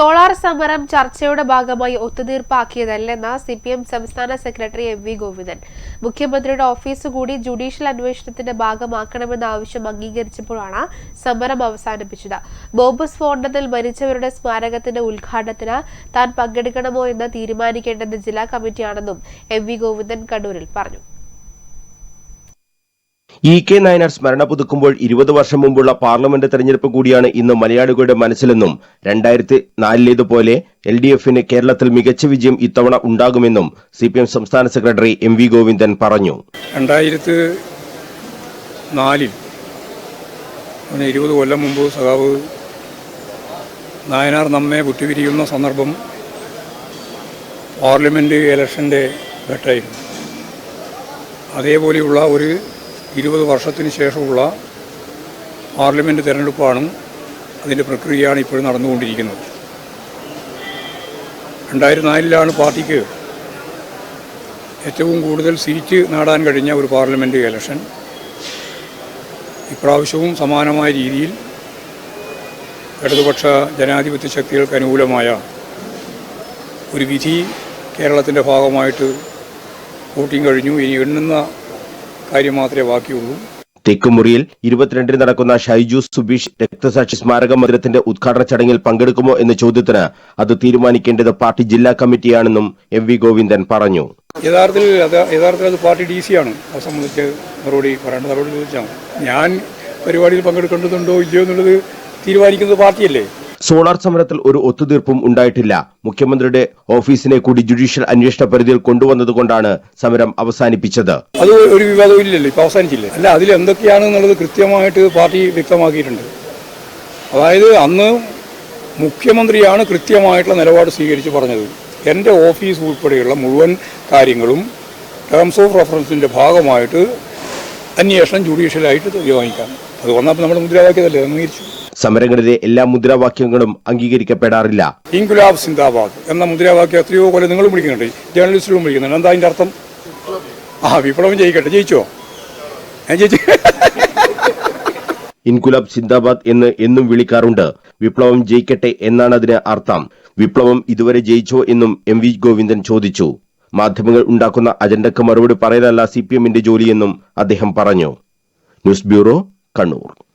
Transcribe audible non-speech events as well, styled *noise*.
Solar സമരം ചർച്ചയുടെ ഭാഗമായി ഒത്തുതീർപ്പാക്കിയതല്ലെന്ന സി പി എം സംസ്ഥാന സെക്രട്ടറി എം വി ഗോവിന്ദൻ. മുഖ്യമന്ത്രിയുടെ ഓഫീസ് കൂടി ജുഡീഷ്യൽ അന്വേഷണത്തിന്റെ ഭാഗമാക്കണമെന്ന ആവശ്യം അംഗീകരിച്ചപ്പോഴാണ് സമരം അവസാനിപ്പിച്ചത്. ബോംബ് സ്ഫോടനത്തിൽ മരിച്ചവരുടെ സ്മാരകത്തിന്റെ ഉദ്ഘാടനത്തിന് താൻ പങ്കെടുക്കണമോ എന്ന് തീരുമാനിക്കേണ്ടത് ജില്ലാ കമ്മിറ്റിയാണെന്നും എം വി ഗോവിന്ദൻ കണ്ണൂരിൽ പറഞ്ഞു. ഇ കെ നായനാർ സ്മരണ പുതുക്കുമ്പോൾ ഇരുപത് വർഷം മുമ്പുള്ള പാർലമെന്റ് തെരഞ്ഞെടുപ്പ് കൂടിയാണ് ഇന്ന് മലയാളികളുടെ മനസ്സിലെന്നും രണ്ടായിരത്തി നാലിലേതുപോലെ എൽ ഡി എഫിന് കേരളത്തിൽ മികച്ച വിജയം ഇത്തവണ ഉണ്ടാകുമെന്നും സി പി എം സംസ്ഥാന സെക്രട്ടറി എം വി ഗോവിന്ദൻ പറഞ്ഞു. രണ്ടായിരത്തി നാലിൽ ഇരുപത് കൊല്ലം മുമ്പ് സഖാവ് നായനാർ നമ്മെ വിട്ടുപിരിയുന്ന സന്ദർഭം പാർലമെന്റ് ഇലക്ഷന്റെ ഘട്ടമായിരുന്നു. അതേപോലെയുള്ള ഒരു ഇരുപത് വർഷത്തിന് ശേഷമുള്ള പാർലമെന്റ് തിരഞ്ഞെടുപ്പാണ് അതിന്റെ പ്രക്രിയയാണ് ഇപ്പോഴും നടന്നുകൊണ്ടിരിക്കുന്നത്. രണ്ടായിരത്തി നാലിലാണ് പാർട്ടിക്ക് ഏറ്റവും കൂടുതൽ സീറ്റ് നേടാൻ കഴിഞ്ഞ ഒരു പാർലമെന്റ് ഇലക്ഷൻ. ഇപ്രാവശ്യവും സമാനമായ രീതിയിൽ ഇടതുപക്ഷ ജനാധിപത്യ ശക്തികൾക്ക് അനുകൂലമായ ഒരു വിധി കേരളത്തിന്റെ ഭാഗമായിട്ട് വോട്ടിംഗ് കഴിഞ്ഞു. ഇനി എണ്ണുന്ന കാര്യം മാത്രമേ ബാക്കിയുള്ളൂ. തെക്കുമുറിയിൽ ഇരുപത്തിരണ്ടിന് നടക്കുന്ന ഷൈജു സുബീഷ് രക്തസാക്ഷി സ്മാരക മന്ദിരത്തിന്റെ ഉദ്ഘാടന ചടങ്ങിൽ പങ്കെടുക്കുമോ എന്ന ചോദ്യത്തിന് അത് തീരുമാനിക്കേണ്ടത് പാർട്ടി ജില്ലാ കമ്മിറ്റിയാണെന്നും എം വി ഗോവിന്ദൻ പറഞ്ഞു. യഥാർത്ഥത്തിൽ യഥാർത്ഥത്തിൽ അത് പാർട്ടി ഡി സി ആണ്. അത് സംബന്ധിച്ച് മറുപടി പറയേണ്ടത് അവരോട് ചോദിച്ചാൽ ഞാൻ പരിപാടിയിൽ പങ്കെടുക്കേണ്ടതുണ്ടോ ഇല്ലയോ എന്നുള്ളത് തീരുമാനിക്കുന്നത് പാർട്ടിയല്ലേ? സോളാർ സമരത്തിൽ ഒരു ഒത്തുതീർപ്പും ഉണ്ടായിട്ടില്ല. മുഖ്യമന്ത്രിയുടെ ഓഫീസിനെ കൂടി ജുഡീഷ്യൽ അന്വേഷണ പരിധിയിൽ കൊണ്ടുവന്നതുകൊണ്ടാണ് സമരം അവസാനിപ്പിച്ചത്. അത് ഒരു വിവാദവും ഇല്ലല്ലോ ഇപ്പൊ അവസാനിച്ചില്ലേ? അല്ല അതിൽ എന്തൊക്കെയാണെന്നുള്ളത് കൃത്യമായിട്ട് പാർട്ടി വ്യക്തമാക്കിയിട്ടുണ്ട്. അതായത് അന്ന് മുഖ്യമന്ത്രിയാണ് കൃത്യമായിട്ടുള്ള നിലപാട് സ്വീകരിച്ച് പറഞ്ഞത്. എന്റെ ഓഫീസ് ഉൾപ്പെടെയുള്ള മുഴുവൻ കാര്യങ്ങളും ടേംസ് ഓഫ് റെഫറൻസിന്റെ ഭാഗമായിട്ട് അന്വേഷണം ജുഡീഷ്യലായിട്ട് തീരുമാനിക്കാം അത് വന്നപ്പോൾ നമ്മുടെ മുദ്രാവാക്യതല്ലേ അംഗീകരിച്ചു. സമരങ്ങളിലെ എല്ലാ മുദ്രാവാക്യങ്ങളും അംഗീകരിക്കപ്പെടാറില്ല. ഇൻകുലാബ് സിന്ദാബാദ് എന്ന മുദ്രാവാക്യം എത്രയോ കൊല്ലം നിങ്ങളും വിളിക്കുന്നുണ്ട്. ജേർണലിസ്റ്റുകളും വിളിക്കുന്നുണ്ട്. എന്താ അതിന്റെ അർത്ഥം? ആ വിപ്ലവം ജയിക്കട്ടെ. ജയിച്ചോ? ഞാൻ ജയിച്ചു. *laughs* ഇൻകുലാബ് സിന്ദാബാദ് എന്ന് എന്നും വിളിക്കാറുണ്ട്. വിപ്ലവം ജയിക്കട്ടെ എന്നാണ് അതിന് അർത്ഥം. വിപ്ലവം ഇതുവരെ ജയിച്ചോ എന്നും എം വി ഗോവിന്ദൻ ചോദിച്ചു. മാധ്യമങ്ങൾ ഉണ്ടാക്കുന്ന അജണ്ടക്ക് മറുപടി പറയലല്ല സി പി എമ്മിന്റെ ജോലിയെന്നും അദ്ദേഹം പറഞ്ഞു. News bureau Kannur.